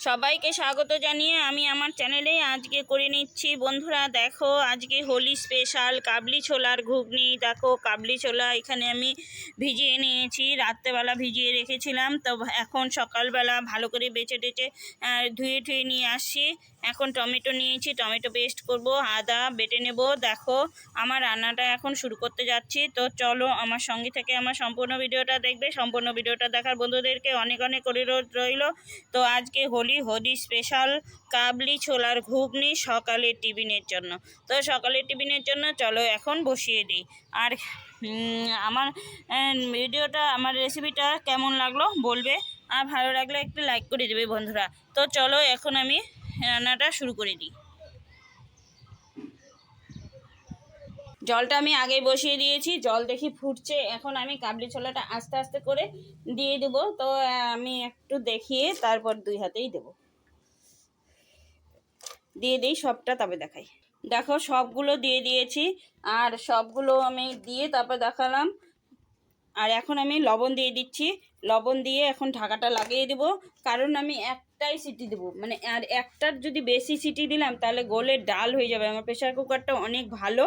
সবাইকে স্বাগত জানিয়ে আমি আমার চ্যানেলে আজকে করে নিচ্ছি। বন্ধুরা, দেখো, আজকে হোলি স্পেশাল কাবলি ছোলার ঘুগনি। দেখো, কাবলি ছোলা এখানে আমি ভিজিয়ে নিয়েছি, রাত্রেবেলা ভিজিয়ে রেখেছিলাম। তো এখন সকালবেলা ভালো করে বেছে টেচে ধুয়ে টুয়ে নিয়ে আসছি। এখন টমেটো নিয়েছি, টমেটো পেস্ট করব, আদা বেটে নেব। দেখো, আমার রান্নাটা এখন শুরু করতে যাচ্ছি। তো চলো, আমার সঙ্গে থেকে আমার সম্পূর্ণ ভিডিওটা দেখবে। সম্পূর্ণ ভিডিওটা দেখার বন্ধুদেরকে অনেক অনেক অনুরোধ রইল। তো আজকে হোলি হোলি স্পেশাল কাবলি ছোলার ঘুগনি সকালের টিফিনের জন্য। তো সকালের টিফিনের জন্য চলো এখন বসিয়ে দিই। আর আমার ভিডিওটা, আমার রেসিপিটা কেমন লাগল বলবে? আর ভালো লাগলে একটু লাইক করে দেবে বন্ধুরা। তো চলো এখন আমি রান্নাটা শুরু করে দিই। জলটা আমি আগে বসিয়ে দিয়েছি, জল দেখি ফুটছে, এখন আমি কাবলি ছোলাটা আস্তে আস্তে করে দিয়ে দেব। তো আমি একটু দেখিয়ে তারপর দুই হাতেই দেব। দিয়ে দিই সবটা, তবে দেখাই। দেখো, সবগুলো দিয়ে দিয়েছি, আর সবগুলো আমি দিয়ে তারপর দেখালাম। আর এখন আমি লবণ দিয়ে দিচ্ছি। লবণ দিয়ে এখন ঢাকাটা লাগিয়ে দেবো। কারণ আমি একটাই সিটি দেবো। মানে আর একটার যদি বেশি সিটি দিলাম, তাহলে গোলে ডাল হয়ে যাবে। আমার প্রেশার কুকারটা অনেক ভালো।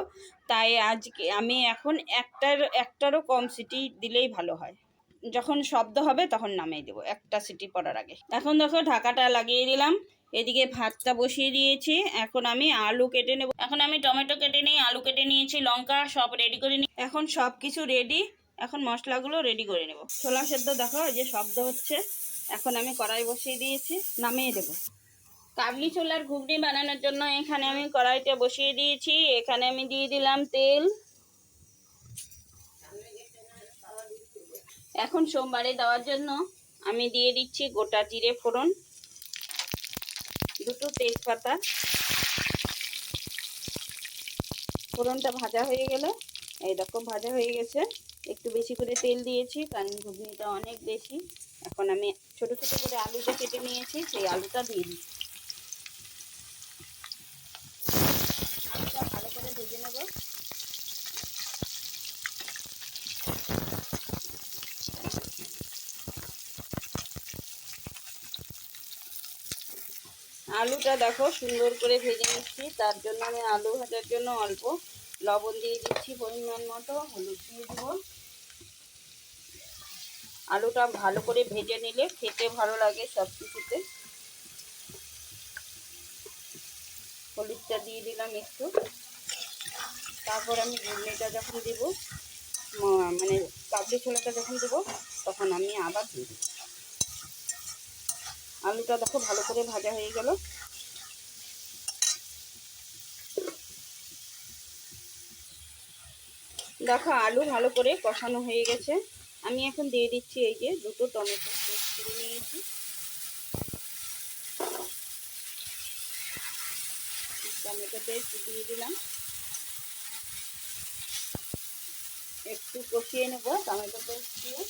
তাই আজকে আমি এখন একটার, একটারও কম সিটি দিলেই ভালো হয়। যখন শব্দ হবে, তখন নামিয়ে দেবো। একটা সিটি পড়ার আগে। এখন দেখো ঢাকাটা লাগিয়ে দিলাম। এদিকে ভাতটা বসিয়ে দিয়েছি। এখন আমি আলু কেটে নেব। এখন আমি টমেটো কেটে নিই, আলু কেটে নিয়েছি, লঙ্কা সব রেডি করে নিই এখন সব কিছু রেডি এখন মশলাগুলো রেডি করে নেব। ছোলা সেদ্ধ দেখো যে শব্দ হচ্ছে। এখন আমি কড়াই বসিয়ে দিয়েছি, নামিয়ে দেব। কাবলি ছোলার ঘুগনি বানানোর জন্য এখানে আমি কড়াইটা বসিয়ে দিয়েছি। এখানে আমি দিয়ে দিলাম তেল। এখন সোমবারে দেওয়ার জন্য আমি দিয়ে দিচ্ছি গোটা জিরে ফোড়ন, দুটো তেজপাতা। ফোড়নটা ভাজা হয়ে গেলে। এই রকম ভাজা হয়ে গেছে। একটু বেশি করে তেল দিয়েছি, কারণ ঘুগনিটা অনেক বেশি। এখন আমি ছোট ছোট করে আলুটা কেটে নিয়েছি, সেই আলুটা দিয়ে দিচ্ছি। ভেজে আলুটা দেখো সুন্দর করে ভেজে নিচ্ছি, তার জন্য আমি আলু ভাজার জন্য অল্প লবণ দিয়ে দিচ্ছি পরিমাণ মতো, হলুদ দিয়ে দেবো। আলুটা ভালো করে ভেজে নিলে খেতে ভালো লাগে সব কিছুতে। হলুদটা দিয়ে দিলাম একটু। তারপর আমি ঘুগনিটা যখন দেব মানে কাবলি ছোলাটা যখন দেবো, তখন আমি আবার দেবো। আলুটা দেখো ভালো করে ভাজা হয়ে গেল। দেখো, আলু ভালো করে কষানো হয়ে গেছে। আমি এখন দিয়ে দিচ্ছি এই যে দুটো টমেটো করে নিয়েছি। টমেটো পেস্ট দিয়ে দিলাম। একটু কষিয়ে নেব টমেটো পেস্ট দিয়ে।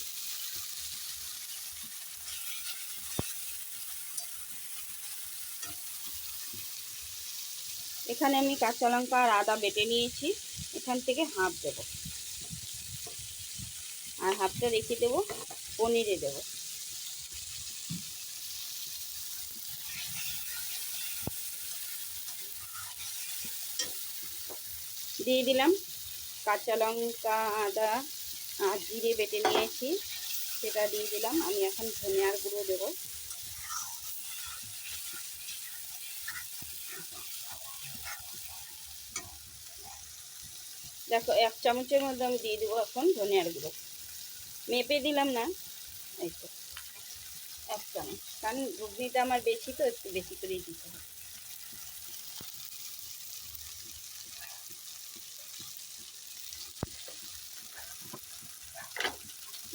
এখানে আমি কাঁচা লঙ্কা আর আদা বেটে নিয়েছি। এখান থেকে হাফ দেব। আর হাফটা রেখে দেব, পনিরে দেব। দিয়ে দিলাম কাঁচা লঙ্কা, আদা, আর জিরে বেটে নিয়েছি, সেটা দিয়ে দিলাম। আমি এখন ধনিয়ার গুঁড়ো দেবো। দেখো, এক চামচের মধ্যে আমি দিয়ে দেবো এখন ধনিয়ার গুঁড়ো। মেপে দিলাম না। এই তো। এক চামচ কারণ ঘুগনিটা আমার বেশি, তো একটু বেশি করেই দিতে হবে।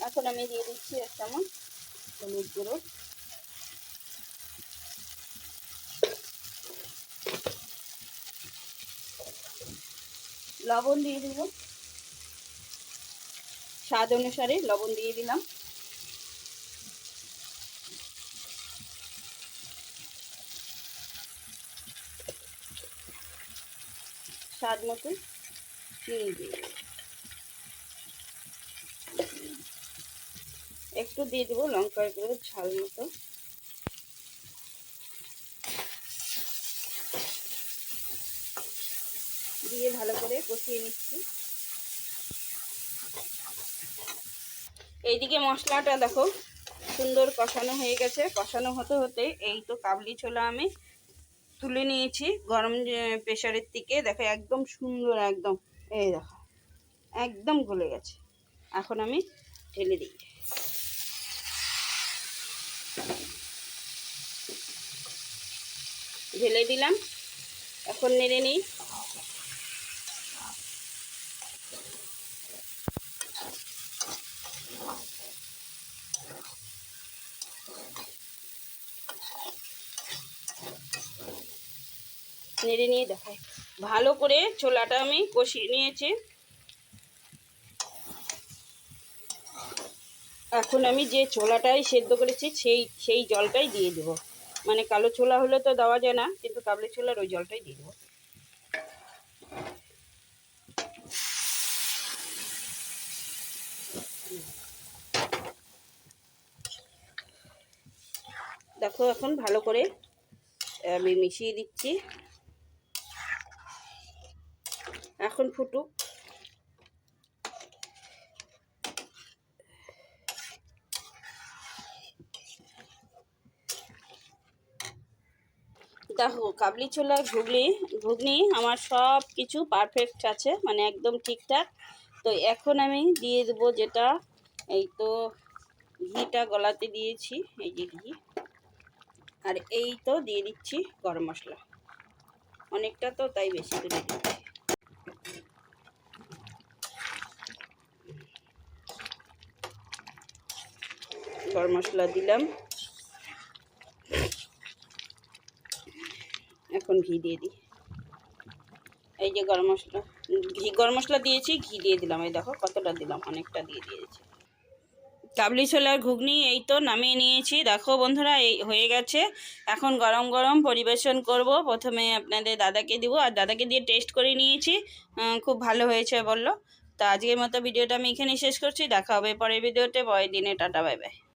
এখন আমি দিয়ে দিচ্ছি এক চামচ হলুদ গুঁড়ো। লবণ দিয়ে দিব। স্বাদ অনুসারে লবণ দিয়ে দিলাম। স্বাদ মতো চিনি দিয়ে একটু দিয়ে দেবো লঙ্কার গুঁড়ো, ঝাল মতো। দিয়ে ভালো করে কষিয়ে নিচ্ছি। এইদিকে মশলাটা দেখো, সুন্দর কষানো হয়ে গেছে। কষানো হতে হতে এই তো কাবলি ছোলা আমি তুলে নিয়েছি গরম প্রেশারের থেকে। দেখো, একদম সুন্দর, একদম, এই দেখো, একদম গলে গেছে। এখন আমি ঢেলে দিই। ঢেলে দিলাম, এখন নেড়ে নিই। নেড়ে নিয়ে দেখাই। ভালো করে ছোলাটা আমি কষিয়ে নিয়েছি। এখন আমি যে ছোলাটাই সেদ্ধ করেছি, সেই সেই জলটাই দিয়ে দেবো। মানে কালো ছোলা হলে তো দেওয়া যায় না, কিন্তু কাবলি ছোলার ওই জলটাই দিয়ে দেবো। দেখো, এখন ভালো করে আমি মিশিয়ে দিচ্ছি। এখন ফুটুক। দেখো, কাবলি ছোলার ঘুগলি ঘুগনি আমার সব কিছু পারফেক্ট আছে মানে একদম ঠিকঠাক। তো এখন আমি দিয়ে দেবো যেটা, এই তো ঘিটা গলাতে দিয়েছি, এই যে ঘি। আর এই তো দিয়ে দিচ্ছি গরম মশলা। অনেকটা তো তাই বেশি করে দিচ্ছি গরম মশলা দিলাম। এখন ঘি দিয়ে দিই। এই যে গরম মশলা, ঘি, গরম মশলা দিয়েছি, ঘি দিয়ে দিলাম। এই দেখো কতটা দিলাম, অনেকটা দিয়ে দিয়েছি। কাবলি ছোলার ঘুগনি, এই তো নামিয়ে নিয়েছি। দেখো বন্ধুরা, এই হয়ে গেছে। এখন গরম গরম পরিবেশন করব। প্রথমে আপনাদের দাদাকে দিব। আর দাদাকে দিয়ে টেস্ট করে নিয়েছি। খুব ভালো হয়েছে বলল। তো আজকের মতো ভিডিওটা আমি এখানেই শেষ করছি। দেখা হবে পরের ভিডিওতে। পরের দিনে, টাটা, বাই বাই।